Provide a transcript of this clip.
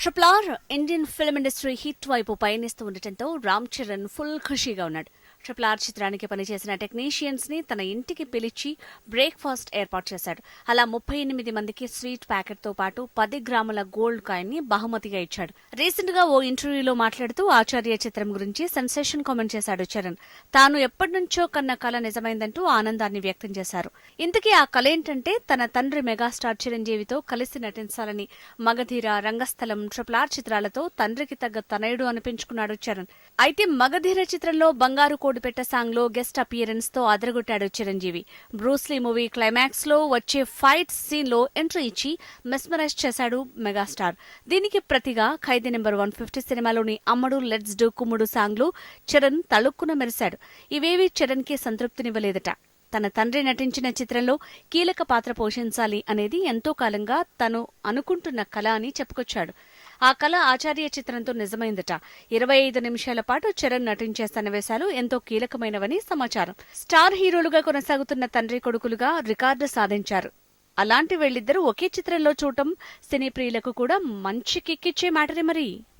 Triple R Indian film industry hit వైపు పయనిస్తూ ఉండటంతో రామ్ చరణ్ ఫుల్ ఖుషీగా ఉన్నాడు. ట్రిపుల్ ఆర్ చిత్రానికి పనిచేసిన టెక్నీషియన్స్ని తన ఇంటికి పిలిచి బ్రేక్ఫాస్ట్ ఏర్పాటు చేశాడు. అలా ముప్పై ఎనిమిది మందికి స్వీట్ ప్యాకెట్తో పాటు పది గ్రాముల గోల్డ్ కాయిన్ని బహుమతిగా ఇచ్చాడు. రీసెంట్గా ఓ ఇంటర్వ్యూలో మాట్లాడుతూ ఆచార్య చిత్రం గురించి సెన్సేషన్ కామెంట్ చేశాడు చరణ్. తాను ఎప్పటి నుంచో కన్న కళ నిజమైందంటూ ఆనందాన్ని వ్యక్తం చేశారు. ఇంతకీ ఆ కళ ఏంటంటే తన తండ్రి మెగాస్టార్ చిరంజీవితో కలిసి నటించాలని మగధీర రంగస్థలం ట్రిపుల్ ఆర్ చిత్రాలతో తండ్రికి తగ్గ తనయుడు అనిపించుకున్నాడు చరణ్. అయితే మగధీర చిత్రంలో బంగారు కోడిపెట్ట సాంగ్లో గెస్ట్ అపియరెన్స్తో అదరగొట్టాడు చిరంజీవి. బ్రూస్లీ మూవీ క్లైమాక్స్లో వచ్చే ఫైట్ సీన్లో ఎంట్రీ ఇచ్చి మెస్మరైజ్ చేశాడు మెగాస్టార్. దీనికి ప్రతిగా ఖైదీ నెంబర్ వన్ ఫిఫ్టీ సినిమాలోని అమ్మడు లెట్స్ డూ కుమ్ముడు సాంగ్లో చరణ్ తళుక్కున మెరిశాడు. ఇవేవి చరణ్కి సంతృప్తినివ్వలేదట. తన తండ్రి నటించిన చిత్రంలో కీలక పాత్ర పోషించాలి అనేది ఎంతో కాలంగా తను అనుకుంటున్న కళ అని చెప్పుకొచ్చాడు. ఆ కళ ఆచార్య చిత్రంతో నిజమైందట. ఇరవై ఐదు నిమిషాల పాటు చరణ్ నటించే సన్నివేశాలు ఎంతో కీలకమైనవని సమాచారం. స్టార్ హీరోలుగా కొనసాగుతున్న తండ్రి కొడుకులుగా రికార్డు సాధించారు. అలాంటి వీళ్ళిద్దరూ ఒకే చిత్రంలో చూడటం సినీ ప్రియులకు కూడా మంచి కిక్కిచ్చే మ్యాటరే మరి.